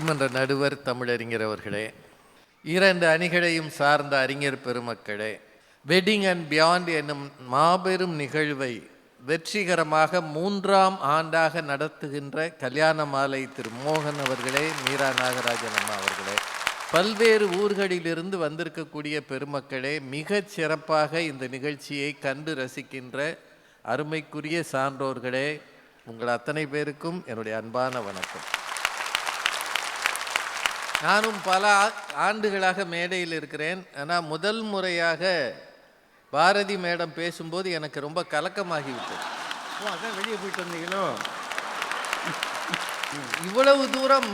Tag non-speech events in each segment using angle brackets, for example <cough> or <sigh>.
நீதிமன்ற நடுவர் தமிழறிஞர் அவர்களே இரண்டு அணிகளையும் சார்ந்த அறிஞர் பெருமக்களே வெட்டிங் அண்ட் பியாண்ட் என்னும் மாபெரும் நிகழ்வை வெற்றிகரமாக மூன்றாம் ஆண்டாக நடத்துகின்ற கல்யாண மாலை திரு மோகன் அவர்களே மீரா நாகராஜன் அம்மா அவர்களே பல்வேறு ஊர்களிலிருந்து வந்திருக்கக்கூடிய பெருமக்களே மிகச் சிறப்பாக இந்த நிகழ்ச்சியை கண்டு ரசிக்கின்ற அருமைக்குரிய சான்றோர்களே உங்கள் அத்தனை பேருக்கும் என்னுடைய அன்பான வணக்கம். நானும் பல ஆண்டுகளாக மேடையில் இருக்கிறேன். ஆனால் முதல் முறையாக பாரதி மேடம் பேசும்போது எனக்கு ரொம்ப கலக்கமாகிவிட்டது. ஓ அதான் வெளியே போயிட்டு வந்தீங்களோ? இவ்வளவு தூரம்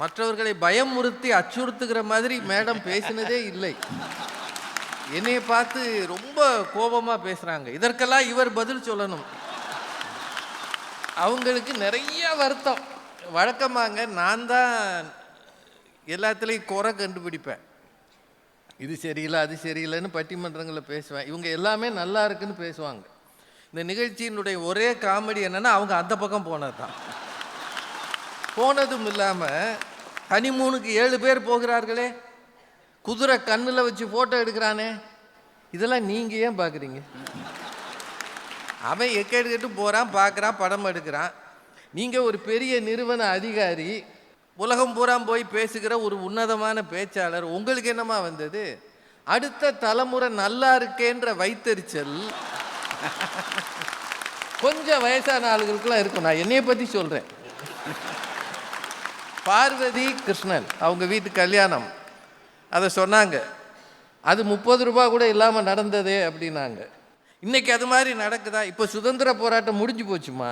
மற்றவர்களை பயமுறுத்தி அச்சுறுத்துகிற மாதிரி மேடம் பேசினதே இல்லை. என்னைய பார்த்து ரொம்ப கோபமா பேசுறாங்க. இதற்கெல்லாம் இவர் பதில் சொல்லணும். அவங்களுக்கு நிறைய வருத்தம். வழக்கமாங்க நான் தான் எல்லாத்துலேயும் குறை கண்டுபிடிப்பேன். இது சரியில்லை அது சரியில்லைன்னு பட்டிமன்றங்களில் பேசுவேன். இவங்க எல்லாமே நல்லா இருக்குன்னு பேசுவாங்க. இந்த நிகழ்ச்சியினுடைய ஒரே காமெடி என்னென்னா அவங்க அந்த பக்கம் போனது தான் போனதும் இல்லாமல் ஹனிமூனுக்கு ஏழு பேர் போகிறார்களே. குதிரை கண்ணில் வச்சு ஃபோட்டோ எடுக்கிறானே. இதெல்லாம் நீங்கள் ஏன் பார்க்குறீங்க அவன் எக்கெடுக்கட்டும் போகிறான் பார்க்குறான் படம் எடுக்கிறான். நீங்கள் ஒரு பெரிய நிறுவன அதிகாரி உலகம் பூரா போய் பேசுகிற ஒரு உன்னதமான பேச்சாளர் உங்களுக்கு என்னமா வந்தது? அடுத்த தலைமுறை நல்லா இருக்கேன்ற வைத்தறிச்சல். கொஞ்சம் வயசான ஆளுகளுக்கெல்லாம் இருக்கும். நான் என்னைய பற்றி சொல்கிறேன் பார்வதி கிருஷ்ணன் அவங்க வீட்டு கல்யாணம். அதை சொன்னாங்க. அது முப்பது ரூபா கூட இல்லாமல் நடந்ததே அப்படின்னாங்க. இன்னைக்கு அது மாதிரி நடக்குதா? இப்போ சுதந்திர போராட்டம் முடிஞ்சு போச்சுமா?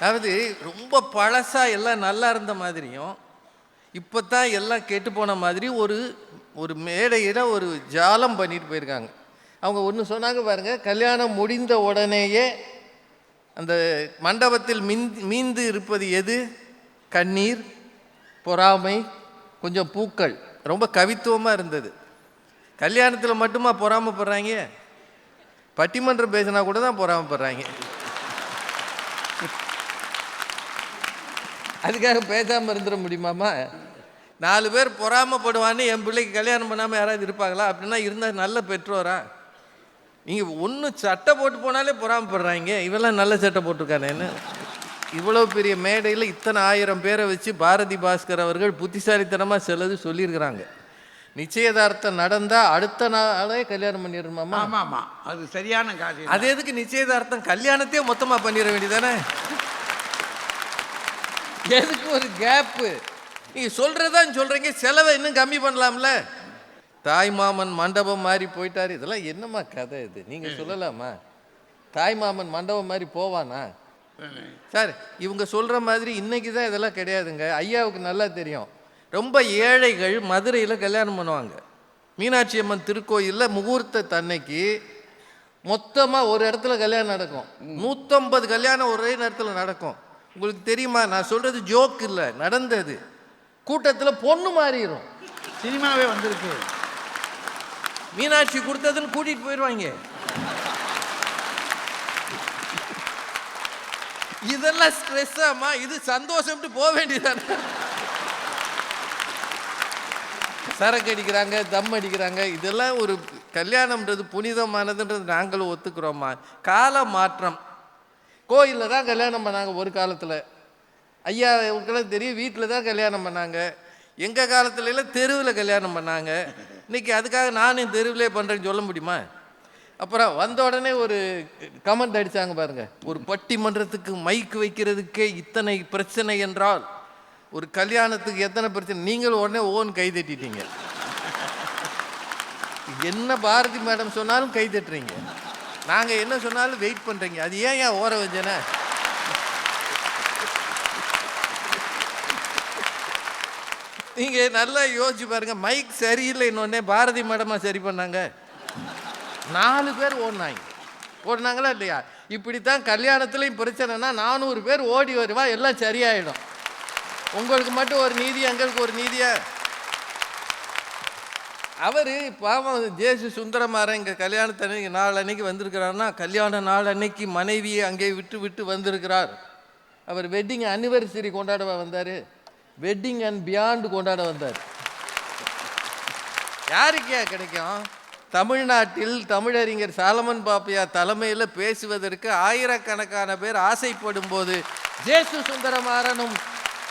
அதாவது ரொம்ப பழசாக எல்லாம் நல்லா இருந்த மாதிரியும் இப்போ தான் எல்லாம் கெட்டு போன மாதிரி ஒரு ஒரு மேடையில் ஒரு ஜாலம் பண்ணிட்டு போயிருக்காங்க. அவங்க ஒன்று சொன்னாங்க பாருங்கள் கல்யாணம் முடிந்த உடனேயே அந்த மண்டபத்தில் மின் மீந்து இருப்பது எது? கண்ணீர் பொறாமை கொஞ்சம் பூக்கள். ரொம்ப கவித்துவமாக இருந்தது. கல்யாணத்தில் மட்டுமா பொறாமைப்படுறாங்க? பட்டிமன்றம் பேசினா கூட தான் பொறாமைப்படுறாங்க. அதுக்காக பேசாமல் இருந்துட முடியுமாமா? நாலு பேர் பொறாமைப்படுவான்னு என் பிள்ளைக்கு கல்யாணம் பண்ணாமல் யாராவது இருப்பாங்களா? அப்படின்னா இருந்தால் நல்ல பெற்றோரா? நீங்கள் ஒன்று சட்டை போட்டு போனாலே பொறாமப்படுறாங்க. இவெல்லாம் நல்ல சட்டை போட்டிருக்கானேன்னு இவ்வளோ பெரிய மேடையில் இத்தனை ஆயிரம் பேரை வச்சு பாரதி பாஸ்கர் அவர்கள் புத்திசாலித்தனமாக சிலது சொல்லியிருக்கிறாங்க. நிச்சயதார்த்தம் நடந்தால் அடுத்த நாளே கல்யாணம் பண்ணிடணுமாமா? ஆமா ஆமா அது சரியான காரியம் அது எதுக்கு நிச்சயதார்த்தம்? கல்யாணத்தையே மொத்தமாக பண்ணிட வேண்டியதானே? எதுக்கு ஒரு கேப்பு? நீங்கள் சொல்கிறதான் சொல்கிறீங்க செலவை இன்னும் கம்மி பண்ணலாம்ல? தாய் மாமன் மண்டபம் மாதிரி போயிட்டாரு. இதெல்லாம் என்னம்மா கதை இது? நீங்கள் சொல்லலாமா? தாய் மாமன் மண்டபம் மாதிரி போவானா? சார் இவங்க சொல்கிற மாதிரி இன்னைக்கு தான் இதெல்லாம் கிடையாதுங்க. ஐயாவுக்கு நல்லா தெரியும். ரொம்ப ஏழைகள் மதுரையில் கல்யாணம் பண்ணுவாங்க. மீனாட்சி அம்மன் திருக்கோயிலில் முகூர்த்த தன்னைக்கு மொத்தமாக ஒரு இடத்துல கல்யாணம் நடக்கும். நூற்றம்பது கல்யாணம் ஒரே நேரத்தில் நடக்கும். உங்களுக்கு தெரியுமா? நான் சொல்கிறது ஜோக் இல்லை நடந்தது. கூட்டத்தில் பொண்ணு மாறிடும் சினிமாவே வந்திருக்கு. மீனாட்சி கொடுத்ததுன்னு கூட்டிகிட்டு போயிடுவாங்க இதெல்லாம் ஸ்ட்ரெஸ் ஆமா இது சந்தோஷம்ட்டு போக வேண்டியதானே சரக்கு அடிக்கிறாங்க தம் அடிக்கிறாங்க. இதெல்லாம் ஒரு கல்யாணம்ன்றது புனிதமானதுன்றது நாங்களும் ஒத்துக்கிறோமா கால மாற்றம் கோயிலில் தான் கல்யாணம் பண்ணாங்க ஒரு காலத்தில். ஐயா உங்களுக்கெல்லாம் தெரியும் வீட்டில் தான் கல்யாணம் பண்ணாங்க. எங்கள் காலத்துலலாம் தெருவில் கல்யாணம் பண்ணாங்க. இன்றைக்கி அதுக்காக நானும் தெருவிலே பண்ணுறேன்னு சொல்ல முடியுமா? அப்புறம் வந்த உடனே ஒரு கமெண்ட் அடித்தாங்க பாருங்கள் ஒரு பட்டிமன்றத்துக்கு மைக் வைக்கிறதுக்கே இத்தனை பிரச்சனை என்றால் ஒரு கல்யாணத்துக்கு எத்தனை பிரச்சனை? நீங்களும் உடனே ஓன் கை தட்டிட்டீங்க. என்ன பாரதி மேடம் சொன்னாலும் கை தட்டுறீங்க. நாங்கள் என்ன சொன்னாலும் வெயிட் பண்ணுறீங்க அது ஏன் ஏன் ஓர வச்சேன நீங்கள் நல்லா யோசிச்சு பாருங்கள் மைக் சரியில்லை இன்னொன்னே பாரதி மேடமாக சரி பண்ணாங்க. நாலு பேர் ஓடினாங்க. ஓடினாங்களா இல்லையா? இப்படித்தான் கல்யாணத்துலேயும் பிரச்சனைனா நானூறு பேர் ஓடி வருவா எல்லாம் சரியாயிடும். உங்களுக்கு மட்டும் ஒரு நீதி எங்களுக்கு ஒரு நீதியாக அவர் பாவம் ஜேசு சுந்தரமாரன் இங்கே கல்யாணத்தன்னைக்கு நாள் அன்னைக்கு வந்திருக்கிறாருன்னா கல்யாண நாள் அன்னைக்கு மனைவியை அங்கே விட்டு விட்டு வந்திருக்கிறார். அவர் வெட்டிங் அனிவர்சரி கொண்டாட வந்தார்? வெட்டிங் அண்ட் பியாண்டு கொண்டாட வந்தார். யாருக்கே கிடைக்கும்? தமிழ்நாட்டில் தமிழறிஞர் சாலமன் பாப்பையா தலைமையில் பேசுவதற்கு ஆயிரக்கணக்கான பேர் ஆசைப்படும் போது ஜேசு சுந்தரமாறனும்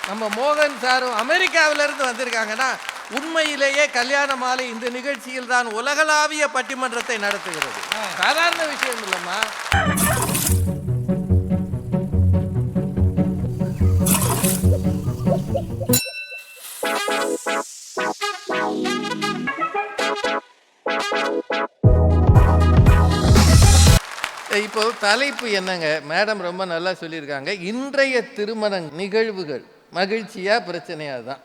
நம்ம மோகன் சாரும் அமெரிக்காவிலிருந்து வந்திருக்காங்கன்னா உண்மையிலேயே கல்யாண மாலை இந்த நிகழ்ச்சியில் தான் உலகளாவிய பட்டிமன்றத்தை நடத்துகிறது. சாதாரண விஷயம் இல்லைம்மா. இப்போ தலைப்பு என்னங்க? மேடம் ரொம்ப நல்லா சொல்லியிருக்காங்க. இன்றைய திருமண நிகழ்வுகள். மகிழ்ச்சியா பிரச்சனையா தான்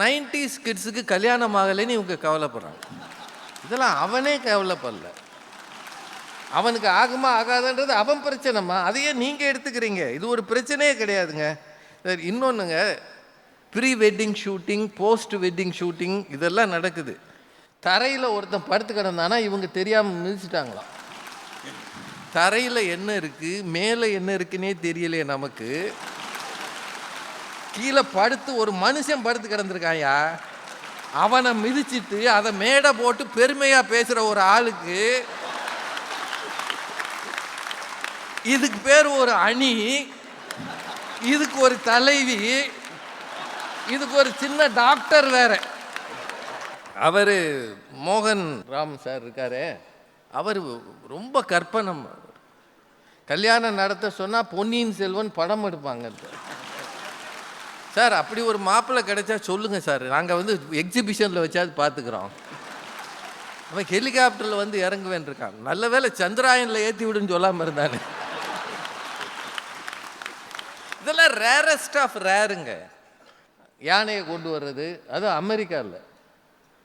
நைன்டிஸ் கிட்ஸுக்கு கல்யாணம் ஆகலைன்னு இவங்க கவலைப்படுறாங்க. இதெல்லாம் அவனே கவலைப்படல. அவனுக்கு ஆகுமா ஆகாதுன்றது அவன் பிரச்சனைமா அதையே நீங்கள் எடுத்துக்கிறீங்க. இது ஒரு பிரச்சனையே கிடையாதுங்க. சரி இன்னொன்றுங்க pre wedding shooting post wedding shooting இதெல்லாம் நடக்குது. தரையில் ஒருத்தன் படுத்து கிடந்தானா இவங்க தெரியாமல் மிதிச்சிட்டாங்களாம் தரையில் என்ன இருக்குது மேலே என்ன இருக்குன்னே தெரியலையே நமக்கு. கீழே படுத்து ஒரு மனுஷன் படுத்து கிடந்திருக்காயா? அவனை மிதிச்சிட்டு அதை மேடை போட்டு பெருமையாக பேசுகிற ஒரு ஆளுக்கு இதுக்கு பேர் ஒரு அணி இதுக்கு ஒரு தலைவி இதுக்கு ஒரு சின்ன டாக்டர் வேற. அவர் மோகன் ராம் சார் இருக்காரு. அவர் ரொம்ப கற்பனம். கல்யாணம் நடத்த சொன்னால் பொன்னியின் செல்வன் படம் எடுப்பாங்க. சார் அப்படி ஒரு மாப்பிள்ளை கிடைச்சா சொல்லுங்கள் சார். நாங்கள் வந்து எக்ஸிபிஷனில் வச்சாது பார்த்துக்குறோம் அவன் ஹெலிகாப்டரில் வந்து இறங்குவேன் இருக்கான். நல்ல வேளை சந்திராயனில் ஏற்றி விடுன்னு சொல்லாமல் இருந்தானே. இதெல்லாம் ரேரஸ்ட் ஆஃப் ரேருங்க யானையை கொண்டு வர்றது? அதுவும் அமெரிக்காவில்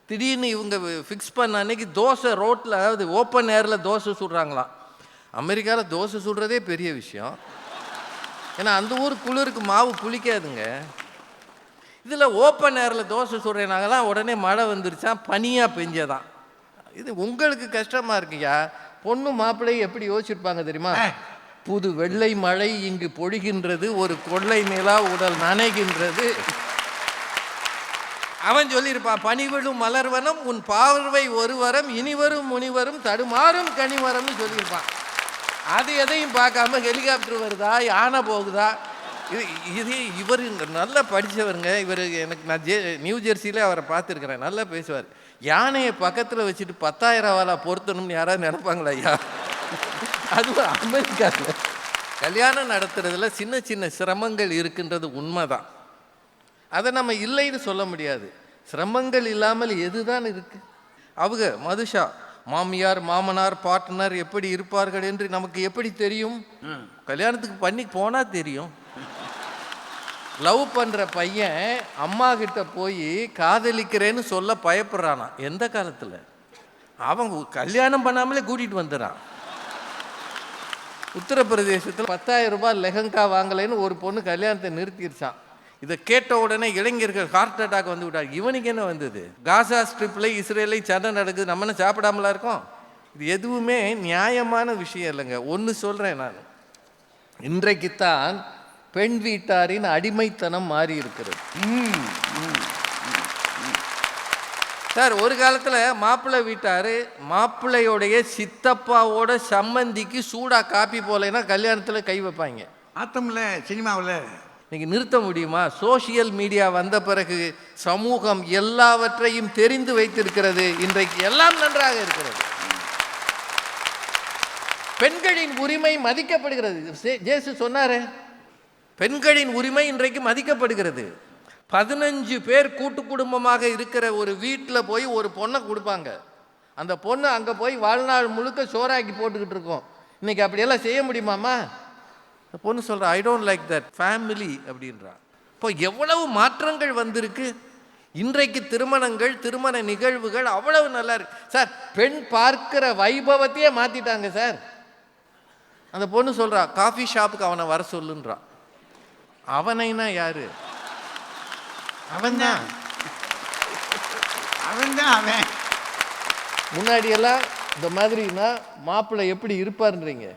திடீர்னு இவங்க ஃபிக்ஸ் பண்ண அன்னைக்கு தோசை ரோட்டில் அதாவது ஓப்பன் ஏரில் தோசை சுடுறாங்களாம். அமெரிக்காவில் தோசை சுடுறதே பெரிய விஷயம். ஏன்னா அந்த ஊர் குளிருக்கு மாவு புளிக்காதுங்க. இதில் ஓப்பன் ஏரில் தோசை சுடுறேனாங்கலாம் உடனே மழை வந்துருச்சான் பனியாக பெஞ்சதான். இது உங்களுக்கு கஷ்டமாக இருக்குயா? பொண்ணு மாப்பிள்ளை எப்படி யோசிச்சிருப்பாங்க தெரியுமா? புது வெள்ளை மழை இங்கு பொழிகின்றது ஒரு கொள்ளை நிலா உடல் நனைகின்றது. அவன் சொல்லியிருப்பான் பனிவிழும் மலர்வனம் உன் பார்வை ஒரு வரம் இனிவரும் முனிவரும் தடுமாறும் கனிவரம்னு சொல்லியிருப்பான். அது எதையும் பார்க்காம ஹெலிகாப்டர் வருதா? யானை போகுதா? இது இது இவர் நல்லா படித்தவருங்க இவர் எனக்கு நான் ஜே நியூ ஜெர்சியில் அவரை பார்த்துருக்குறேன். நல்லா பேசுவார். யானையை பக்கத்தில் வச்சுட்டு பத்தாயிரம் வாழா பொருத்தணும்னு யாராவது நினைப்பாங்களா ஐயா? அதுவும் அமெரிக்காவில். கல்யாணம் நடத்துறதுல சின்ன சின்ன சிரமங்கள் இருக்கின்றது உண்மைதான். அதை நம்ம இல்லைன்னு சொல்ல முடியாது. சிரமங்கள் இல்லாமல் எதுதான் இருக்கு? அவங்க மதுஷா மாமியார் மாமனார் பார்ட்னர் எப்படி இருப்பார்கள் என்று நமக்கு எப்படி தெரியும்? கல்யாணத்துக்கு பண்ணி போனா தெரியும். லவ் பண்ணுற பையன் அம்மா கிட்ட போய் காதலிக்கிறேன்னு சொல்ல பயப்படுறானா? எந்த காலத்தில்? அவன் கல்யாணம் பண்ணாமலே கூட்டிகிட்டு வந்துடுறான் உத்தரப்பிரதேசத்தில் பத்தாயிரம் ரூபாய் லெஹங்கா வாங்கலைன்னு ஒரு பொண்ணு கல்யாணத்தை நிறுத்திடுச்சான் இதை கேட்ட உடனே இளைஞர்கள் ஹார்ட் அட்டாக் வந்து விட்டார் இவனுக்கு என்ன வந்தது? காசா ஸ்ட்ரிப்பில் இஸ்ரேலை சண்டை நடக்குது நம்ம என்ன சாப்பிடாமலா இருக்கோம்? இது எதுவுமே நியாயமான விஷயம் இல்லைங்க. ஒன்று சொல்கிறேன் நான். இன்றைக்குத்தான் பெண் வீட்டாரின் அடிமைத்தனம் மாறி இருக்கிறது. சார் ஒரு காலத்தில் மாப்பிள்ளை வீட்டார் மாப்பிள்ளையோடைய சித்தப்பாவோட சம்மந்திக்கு சூடாக காப்பி போலைன்னா கல்யாணத்தில் கை வைப்பாங்க. ஆத்தம்ல சினிமாவில். இன்னைக்கு நிறுத்த முடியுமா? சோஷியல் மீடியா வந்த பிறகு சமூகம் எல்லாவற்றையும் தெரிந்து வைத்திருக்கிறது. இன்றைக்கு எல்லாம் நன்றாக இருக்கிறது. பெண்களின் உரிமை மதிக்கப்படுகிறது. சே- ஜேசு சொன்னாரே பெண்களின் உரிமை இன்றைக்கு மதிக்கப்படுகிறது. பதினஞ்சு பேர் கூட்டு குடும்பமாக இருக்கிற ஒரு வீட்டில் போய் ஒரு பொண்ணை கொடுப்பாங்க. அந்த பொண்ணு அங்கே போய் வாழ்நாள் முழுக்க சோறாக்கி போட்டுக்கிட்டு இருக்கோம். இன்னைக்கு அப்படியெல்லாம் செய்ய முடியுமாம்மா? அந்த பொண்ணு சொல்கிறா I don't like that family அப்படின்றா. இப்போ எவ்வளவு மாற்றங்கள் வந்திருக்கு. இன்றைக்கு திருமணங்கள் திருமண நிகழ்வுகள் அவ்வளவு நல்லா இருக்கு. சார் பெண் பார்க்கிற வைபவத்தையே மாற்றிட்டாங்க சார். அந்த பொண்ணு சொல்கிறா காஃபி ஷாப்புக்கு அவனை வர சொல்லுன்றான் அவனைனா யாரு? அவன்தான். அவன்தான். அவன். முன்னாடியெல்லாம் இந்த மாதிரினா மாப்பிள்ளை எப்படி இருப்பாருன்றீங்க?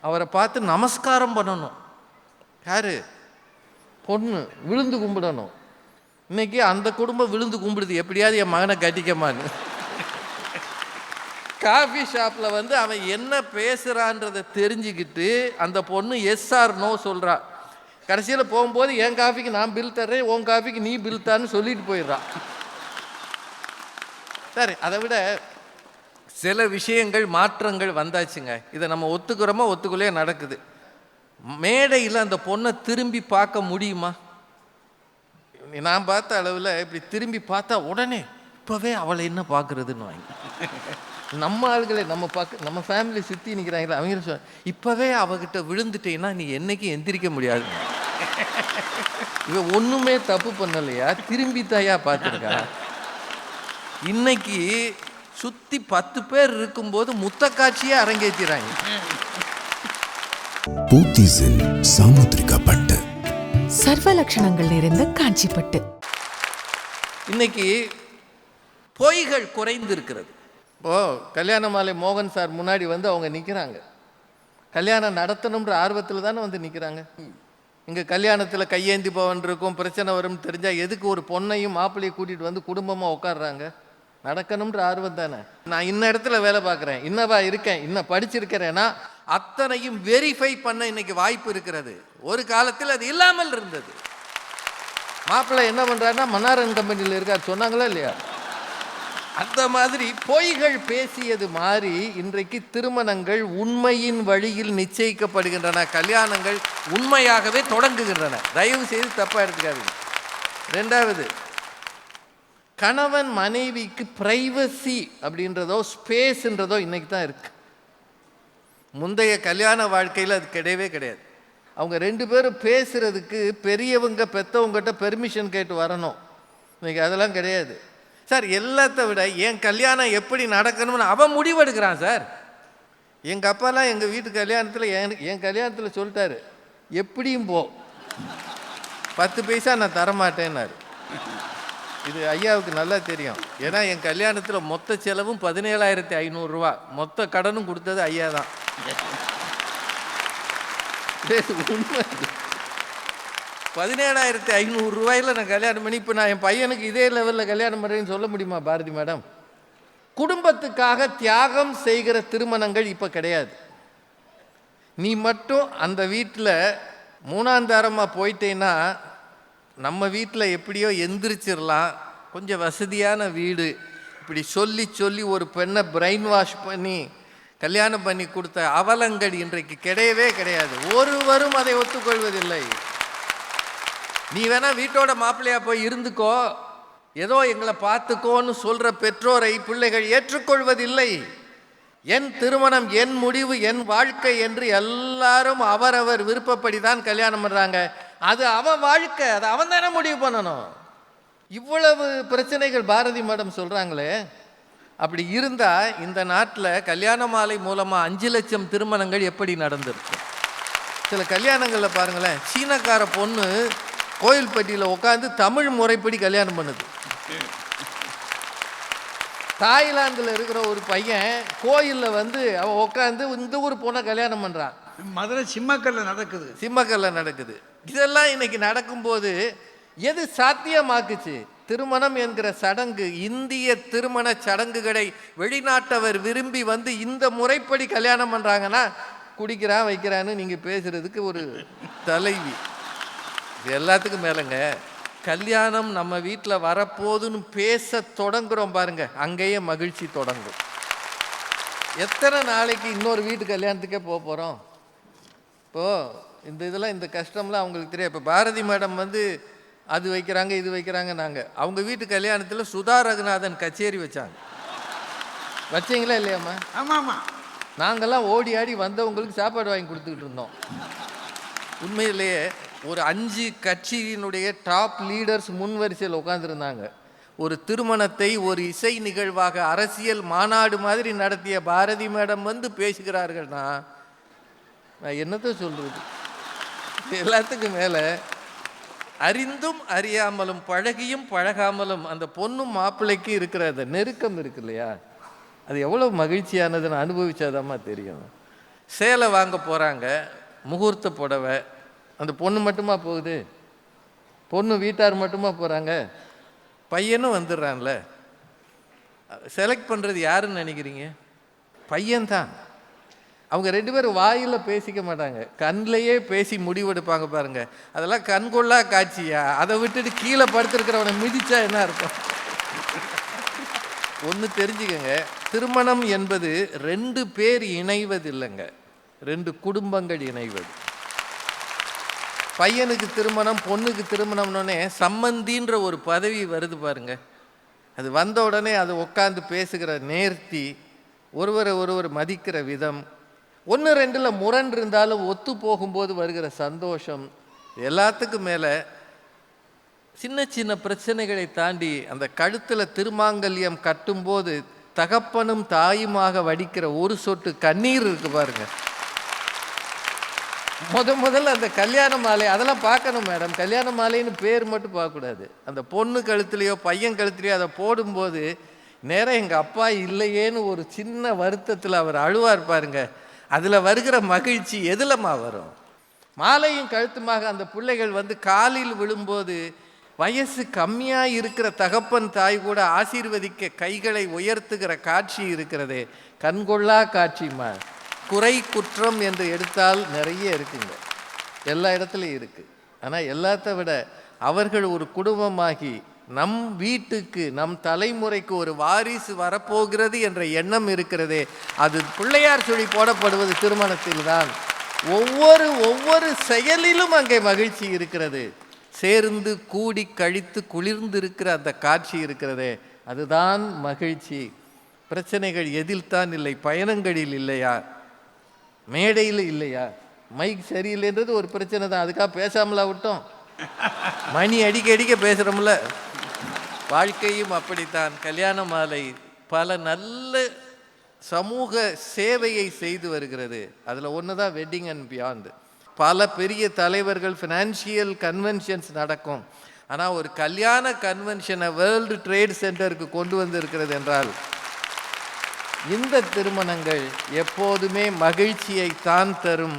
அவரை பார்த்து நமஸ்காரம் பண்ணணும். யாரு? பொண்ணு விழுந்து கும்பிடணும். இன்னைக்கு அந்த குடும்பம் விழுந்து கும்பிடுது. எப்படியாவது என் மகனை கட்டிக்கமான்னு. காஃபி ஷாப்பில் வந்து அவன் என்ன பேசுகிறான்றதை தெரிஞ்சுக்கிட்டு அந்த பொண்ணு எஸ் ஆர் நோ சொல்கிறா கடைசியில் போகும்போது என் காஃபிக்கு நான் பில் தர்றேன்? உன் காஃபிக்கு நீ பில் தான்னு சொல்லிட்டு போயிடுறான். சரி அதை விட சில விஷயங்கள் மாற்றங்கள் வந்தாச்சுங்க. இதை நம்ம ஒத்துக்கிறோமோ ஒத்துக்குள்ளே நடக்குது. மேடையில் அந்த பொண்ணை திரும்பி பார்க்க முடியுமா? நான் பார்த்த அளவில் இப்படி திரும்பி பார்த்தா உடனே இப்போவே அவளை என்ன பார்க்குறதுன்னு வாங்கி. நம்ம ஆளுகளை நம்ம பார்க்க நம்ம ஃபேமிலி சுற்றி நிற்கிறாங்களே அவங்க சொல் இப்போவே அவகிட்ட விழுந்துட்டேன்னா நீ என்னைக்கும் எந்திரிக்க முடியாது. இவன் ஒன்றுமே தப்பு பண்ணலையா? திரும்பி தாயா பார்த்துருக்கா? இன்னைக்கு சுற்றி பத்து பேர் இருக்கும்போது முத்த காட்சியே அரங்கேற்றிறாங்க போத்தீஸில் சாமுத்திரிகா பட்டு. சர்வ லட்சணங்கள் நிறைந்த காஞ்சிப்பட்டு இன்னைக்கு பொய்கள் குறைந்திருக்கிறது. ஓ கல்யாண மாலை மோகன் சார் முன்னாடி வந்து அவங்க நிற்கிறாங்க கல்யாணம் நடத்தணுன்ற ஆர்வத்தில் தானே வந்து நிற்கிறாங்க இங்கே கல்யாணத்தில் கையேந்தி பவன் இருக்கும் பிரச்சனை வரும்னு தெரிஞ்சால் எதுக்கு ஒரு பொண்ணையும் மாப்பிள்ளையை கூட்டிகிட்டு வந்து குடும்பமாக உட்காடுறாங்க நடக்கணுன்ற ஆர்வம் தானே. நான் இன்ன இடத்துல வேலை பார்க்குறேன். இன்னவா இருக்கேன். இன்னும் படிச்சிருக்கிறேன்னா அத்தனையும் வெரிஃபை பண்ண இன்னைக்கு வாய்ப்பு இருக்கிறது. ஒரு காலத்தில் அது இல்லாமல் இருந்தது. மாப்பிள்ளை என்ன பண்ணுறாருன்னா மன்னாரன் கம்பெனியில் இருக்கார். சொன்னாங்களா இல்லையா? அந்த மாதிரி பொய்கள் பேசியது மாறி இன்றைக்கு திருமணங்கள் உண்மையின் வழியில் நிச்சயிக்கப்படுகின்றன. கல்யாணங்கள் உண்மையாகவே தொடங்குகின்றன. தயவு செய்து தப்பாக எடுத்துக்காதீங்க. ரெண்டாவது கணவன் மனைவிக்கு பிரைவசி அப்படின்றதோ ஸ்பேஸ்ன்றதோ இன்றைக்கி தான் இருக்குது முந்தைய கல்யாண வாழ்க்கையில் அது கிடையவே கிடையாது. அவங்க ரெண்டு பேரும் பேசுகிறதுக்கு பெரியவங்க பெத்தவங்ககிட்ட பெர்மிஷன் கேட்டு வரணும். இன்றைக்கி அதெல்லாம் கிடையாது. சார் எல்லாத்த விட என் கல்யாணம் எப்படி நடக்கணும்னு அவன் முடிவெடுக்கிறான் சார். எங்கள் அப்பாலாம் எங்கள் வீட்டு கல்யாணத்தில் என் என் கல்யாணத்தில் சொல்லிட்டாரு எப்படியும் போ. பத்து பைசா நான் தரமாட்டேன்னாரு. இது ஐயாவுக்கு நல்லா தெரியும். ஏன்னா என் கல்யாணத்தில் மொத்த செலவும் பதினேழாயிரத்தி ஐநூறுரூவா மொத்த கடனும் கொடுத்தது ஐயா தான். <laughs> உண்மை. பதினேழாயிரத்தி ஐநூறு ரூபாயில் நான் கல்யாணம் பண்ணி இப்போ நான் என் பையனுக்கு இதே லெவலில் கல்யாணம் பண்ணுறேன்னு சொல்ல முடியுமா பாரதி மேடம்? குடும்பத்துக்காக தியாகம் செய்கிற திருமணங்கள் இப்போ கிடையாது. நீ மட்டும் அந்த வீட்டில் மூணாந்தாரமாக போயிட்டேன்னா நம்ம வீட்டில் எப்படியோ எந்திரிச்சிடலாம் கொஞ்சம் வசதியான வீடு. இப்படி சொல்லி சொல்லி ஒரு பெண்ணை பிரெயின் வாஷ் பண்ணி கல்யாணம் பண்ணி கொடுத்த அவலங்கள் இன்றைக்கு கிடையவே கிடையாது. ஒருவரும் அதை ஒத்துக்கொள்வதில்லை. நீ வேணா வீட்டோட மாப்பிள்ளையா போய் இருந்துக்கோ. ஏதோ எங்களை பார்த்துக்கோன்னு சொல்கிற பெற்றோரை பிள்ளைகள் ஏற்றுக்கொள்வதில்லை. என் திருமணம் என் முடிவு என் வாழ்க்கை என்று எல்லாரும் அவரவர் விருப்பப்படி தான் கல்யாணம் பண்ணுறாங்க அது அவன் வாழ்க்கை அது அவன் தானே முடிவு பண்ணணும். இவ்வளவு பிரச்சனைகள் பாரதி மேடம் சொல்கிறாங்களே அப்படி இருந்தால் இந்த நாட்டில் கல்யாண மாலை மூலமாக அஞ்சு லட்சம் திருமணங்கள் எப்படி நடந்திருக்கு? சில கல்யாணங்களில் பாருங்களேன் சீனக்கார பொண்ணு கோயில்பட்டியில் உட்காந்து தமிழ் முறைப்படி கல்யாணம் பண்ணுது. தாய்லாந்தில் இருக்கிற ஒரு பையன் கோயிலில் வந்து அவன் உட்காந்து இந்த ஊர் பொண்ணை கல்யாணம் பண்ணுறான் மதுரை சிம்மக்கல்ல நடக்குது. சிம்மக்கல்ல நடக்குது. இதெல்லாம் இன்னைக்கு நடக்கும்போது எது சாத்தியமாக்குச்சு? திருமணம் என்கிற சடங்கு இந்திய திருமண சடங்குகளை வெளிநாட்டவர் விரும்பி வந்து இந்த முறைப்படி கல்யாணம் பண்றாங்கன்னா குடிக்கிறான் வைக்கிறான்னு நீங்க பேசுறதுக்கு ஒரு தலைவி. இது எல்லாத்துக்கும் மேலங்க. கல்யாணம் நம்ம வீட்டில் வரப்போகுதுன்னு பேச தொடங்குறோம் பாருங்க. அங்கேயே மகிழ்ச்சி தொடங்கும். எத்தனை நாளைக்கு இன்னொரு வீட்டு கல்யாணத்துக்கே போக போகிறோம் இப்போ இந்த இதெல்லாம் இந்த கஷ்டம்லாம் அவங்களுக்கு தெரியாது. இப்போ பாரதி மேடம் வந்து அது வைக்கிறாங்க இது வைக்கிறாங்க நாங்கள் அவங்க வீட்டு கல்யாணத்தில் சுதா ரகுநாதன் கச்சேரி வச்சாங்க. வச்சீங்களா இல்லையாம்மா? ஆமா ஆமா நாங்கெல்லாம் ஓடி ஆடி வந்தவங்களுக்கு சாப்பாடு வாங்கி கொடுத்துக்கிட்டு இருந்தோம். உண்மையிலேயே ஒரு அஞ்சு கட்சியினுடைய டாப் லீடர்ஸ் முன்வரிசையில் உட்காந்துருந்தாங்க ஒரு திருமணத்தை ஒரு இசை நிகழ்வாக அரசியல் மாநாடு மாதிரி நடத்திய பாரதி மேடம் வந்து பேசுகிறார்கள்னா நான் என்னத்தை சொல்கிறது எல்லாத்துக்கும் மேலே அறிந்தும் அறியாமலும் பழகியும் பழகாமலும் அந்த பொண்ணும் மாப்பிள்ளைக்கு இருக்கிற அந்த நெருக்கம் இருக்கு இல்லையா? அது எவ்வளோ மகிழ்ச்சியானதுன்னு அனுபவிச்சாதாம்மா தெரியும். சேலை வாங்க போகிறாங்க முகூர்த்த புடவை. அந்த பொண்ணு மட்டுமா போகுது? பொண்ணு வீட்டார் மட்டுமா போகிறாங்க பையனும் வந்துடுறான்ல. செலக்ட் பண்ணுறது யாருன்னு நினைக்கிறீங்க? பையன்தான். அவங்க ரெண்டு பேரும் வாயில் பேசிக்க மாட்டாங்க. கண்ணிலேயே பேசி முடிவெடுப்பாங்க பாருங்க. அதெல்லாம் கண்கொள்ளா காட்சியா? அதை விட்டுட்டு கீழே படுத்திருக்கிறவனை மிதிச்சா என்ன இருக்கும் ஒன்று தெரிஞ்சுக்கங்க. திருமணம் என்பது ரெண்டு பேர் இணைவதில்லைங்க. ரெண்டு குடும்பங்கள் இணைவது. பையனுக்கு திருமணம் பொண்ணுக்கு திருமணம்னோடனே சம்மந்தின்ற ஒரு பதவி வருது பாருங்க. அது வந்த உடனே அது உட்காந்து பேசுகிற நேர்த்தி ஒருவரை ஒருவர் மதிக்கிற விதம் ஒன்று ரெண்டில் முரண் இருந்தாலும் ஒத்து போகும்போது வருகிற சந்தோஷம் எல்லாத்துக்கும் மேலே சின்ன சின்ன பிரச்சனைகளை தாண்டி அந்த கழுத்தில் திருமாங்கல்யம் கட்டும்போது தகப்பனும் தாயுமாக வடிக்கிற ஒரு சொட்டு கண்ணீர் இருக்கு பாருங்கள் முத முதல்ல அந்த கல்யாண மாலை அதெல்லாம் பார்க்கணும் மேடம். கல்யாண மாலைன்னு பேர் மட்டும் பார்க்கக்கூடாது. அந்த பொண்ணு கழுத்துலையோ பையன் கழுத்துலையோ அதை போடும்போது நேரம் எங்கள் அப்பா இல்லையேன்னு ஒரு சின்ன வருத்தத்தில் அவர் அழுவார் பாருங்க. அதில் வருகிற மகிழ்ச்சி எதுலம்மா வரும்? மாலையும் கழுத்துமாக அந்த பிள்ளைகள் வந்து காலில் விழும்போது வயசு கம்மியாக இருக்கிற தகப்பன் தாய் கூட ஆசீர்வதிக்க கைகளை உயர்த்துகிற காட்சி இருக்கிறதே. கண்கொள்ளா காட்சிமா குறை குற்றம் என்று எடுத்தால் நிறைய இருக்குங்க. எல்லா இடத்துலையும் இருக்குது ஆனால் எல்லாத்த விட அவர்கள் ஒரு குடும்பமாகி நம் வீட்டுக்கு நம் தலைமுறைக்கு ஒரு வாரிசு வரப்போகிறது என்ற எண்ணம் இருக்கிறதே அது பிள்ளையார் சொல்லி போடப்படுவது திருமணத்தில்தான். ஒவ்வொரு ஒவ்வொரு செயலிலும் அங்கே மகிழ்ச்சி இருக்கிறது. சேர்ந்து கூடி கழித்து குளிர்ந்து இருக்கிற அந்த காட்சி இருக்கிறதே அதுதான் மகிழ்ச்சி. பிரச்சனைகள் எதில்தான் இல்லை பயணங்களில் இல்லையா? மேடையில் இல்லையா? மைக் சரியில்லைன்றது ஒரு பிரச்சனை தான். அதுக்காக பேசாமலா விட்டோம். மணி அடிக்க அடிக்க பேசுகிறோம்ல வாழ்க்கையும் அப்படித்தான். கல்யாண மாலை பல நல்ல சமூக சேவையை செய்து வருகிறது. அதில் ஒன்று தான் வெட்டிங் அண்ட் பியாண்டு பல பெரிய தலைவர்கள் ஃபினான்ஷியல் கன்வென்ஷன்ஸ் நடக்கும். ஆனால் ஒரு கல்யாண கன்வென்ஷனை வேர்ல்டு ட்ரேட் சென்டருக்கு கொண்டு வந்திருக்கிறது என்றால் இந்த திருமணங்கள் எப்போதுமே மகிழ்ச்சியை தான் தரும்.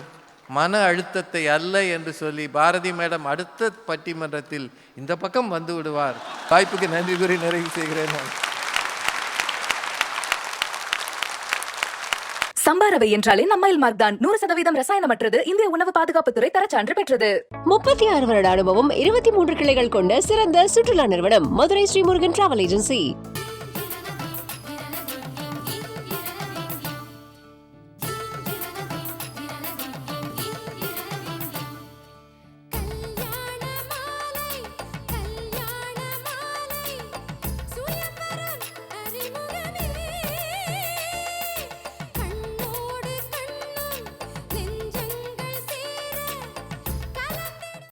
மன அழுத்தத்தை அல்ல என்று சொல்லி பாரதி மேடம் அடுத்த பட்டிமன்றத்தில் இந்த பக்கம் வந்து விடுவார். வாய்ப்புக்கு நன்றி கூறி நிறைவு செய்கிறேன். நான் சம்பாரவை என்றாலே நம்மைல் மார்க் தான். நூறு சதவீதம் ரசாயனமற்றது. இந்திய உணவு பாதுகாப்புத்துறை தரச்சான்று பெற்றது. முப்பத்தி ஆறு வருட அனுபவம் இருபத்தி மூன்று கிளைகள் கொண்ட சிறந்த சுற்றுலா நிறுவனம் மதுரை ஸ்ரீமுருகன் டிராவல் ஏஜென்சி.